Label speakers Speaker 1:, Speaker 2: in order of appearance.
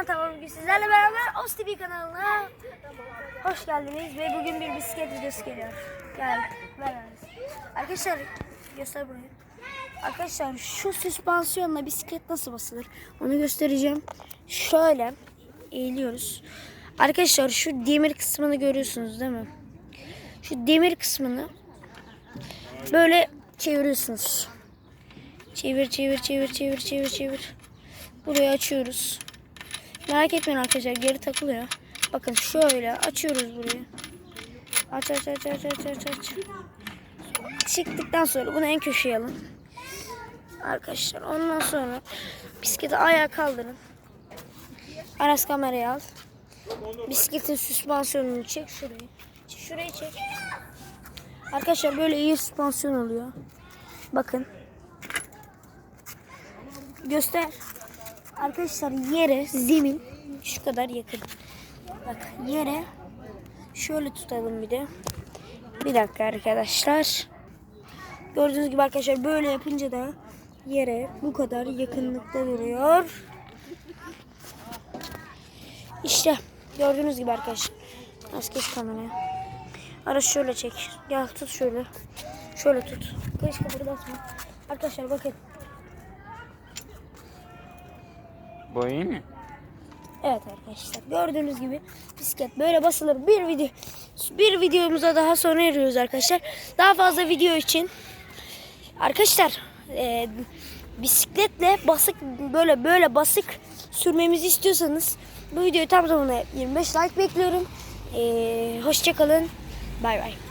Speaker 1: Ben tamam bugün sizlerle beraber Oz TV kanalına hoş geldiniz ve bugün bir bisiklet videosu geliyor. Gel, Aras. Arkadaşlar göster burayı. Arkadaşlar şu süspansiyonla bisiklet nasıl basılır onu göstereceğim. Şöyle eğiliyoruz. Arkadaşlar şu demir kısmını görüyorsunuz değil mi? Şu demir kısmını böyle çeviriyorsunuz. Çevir çevir çevir çevir çevir çevir. Burayı açıyoruz. Merak etmeyin arkadaşlar geri takılıyor. Bakın şöyle açıyoruz burayı. Aç aç aç aç aç aç aç. Çıktıktan sonra bunu en köşeye alın. Arkadaşlar ondan sonra bisikleti ayağa kaldırın. Aras kamerayı al. Bisikletin süspansiyonunu çek şurayı. Şurayı çek. Arkadaşlar böyle iyi süspansiyon oluyor. Bakın. Göster. Arkadaşlar yere zemin şu kadar yakın. Bak yere şöyle tutalım bir de. Bir dakika arkadaşlar. Gördüğünüz gibi arkadaşlar böyle yapınca da yere bu kadar yakınlıkta duruyor. İşte gördüğünüz gibi arkadaşlar. Az geç kameraya. Ara şöyle çek. Gel tut şöyle. Şöyle tut. Kılıç kıpırdatma. Arkadaşlar bakın.
Speaker 2: Boyayı mı?
Speaker 1: Evet arkadaşlar gördüğünüz gibi bisiklet böyle basılır. Bir video bir videomuza daha sonra eriyoruz arkadaşlar. Daha fazla video için arkadaşlar e, bisikletle basık böyle böyle basık sürmemizi istiyorsanız bu videoyu tam tamına 25 like bekliyorum. E, hoşçakalın. Bay bay.